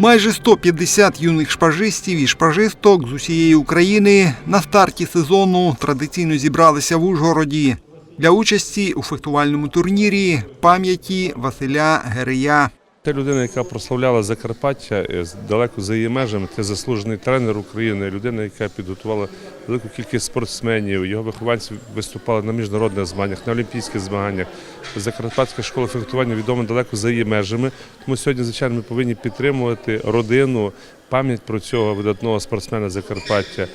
Майже 150 юних шпажистів і шпажисток з усієї України на старті сезону традиційно зібралися в Ужгороді для участі у фехтувальному турнірі пам'яті Василя Герея. Це людина, яка прославляла Закарпаття е, далеко за її межами. Це заслужений тренер України, людина, яка підготувала велику кількість спортсменів. Його вихованці виступали на міжнародних змаганнях, на олімпійських змаганнях. Закарпатська школа фехтування відома далеко за її межами. Тому сьогодні, звичайно, ми повинні підтримувати родину, пам'ять про цього видатного спортсмена Закарпаття.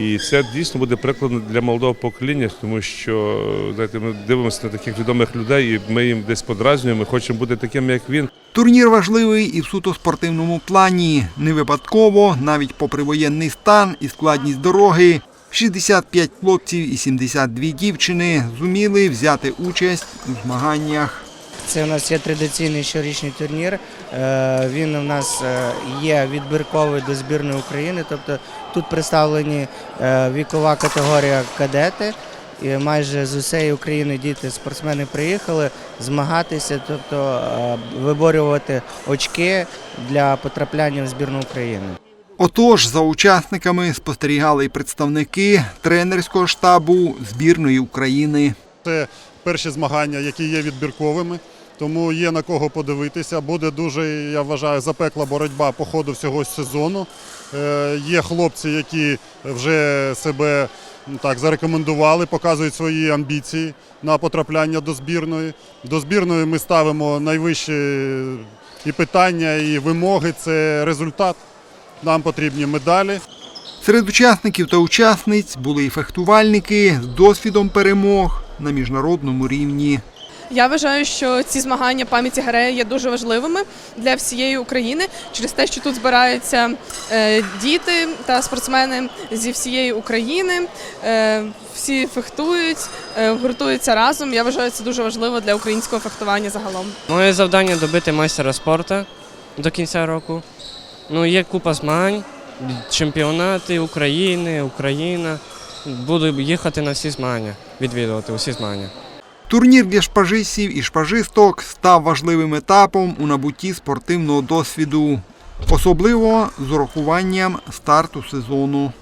І це дійсно буде прикладом для молодого покоління, тому що знаєте, ми дивимося на таких відомих людей, і ми їм десь подразнюємо. Ми хочемо бути такими, як він. Турнір важливий і в суто спортивному плані. Не випадково, навіть попри воєнний стан і складність дороги, 65 хлопців і 72 дівчини зуміли взяти участь у змаганнях. Це у нас є традиційний щорічний турнір. Е, Він у нас е, є відбірковий до збірної України. Тобто тут представлені е, вікова категорія кадети. І майже з усієї України діти, спортсмени приїхали змагатися, тобто виборювати очки для потрапляння в збірну України. Отож, за учасниками спостерігали й представники тренерського штабу збірної України. Це перші змагання, які є відбірковими, тому є на кого подивитися. Буде дуже, я вважаю, запекла боротьба по ходу всього сезону. Е, Є хлопці, які вже себе так зарекомендували, показують свої амбіції на потрапляння до збірної. До збірної ми ставимо найвищі і питання, і вимоги це результат. Нам потрібні медалі. Серед учасників та учасниць були і фехтувальники з досвідом перемог на міжнародному рівні. Я вважаю, що ці змагання пам'яті Герея є дуже важливими для всієї України через те, що тут збираються е, діти та спортсмени зі всієї України. Е, всі фехтують, е, гуртуються разом. Я вважаю, це дуже важливо для українського фехтування загалом. Моє завдання добити майстера спорту до кінця року. Ну, є купа змагань, чемпіонати України, Україна. Буду їхати на всі змагання, відвідувати усі змагання. Турнір для шпажистів і шпажисток став важливим етапом у набутті спортивного досвіду, особливо з урахуванням старту сезону.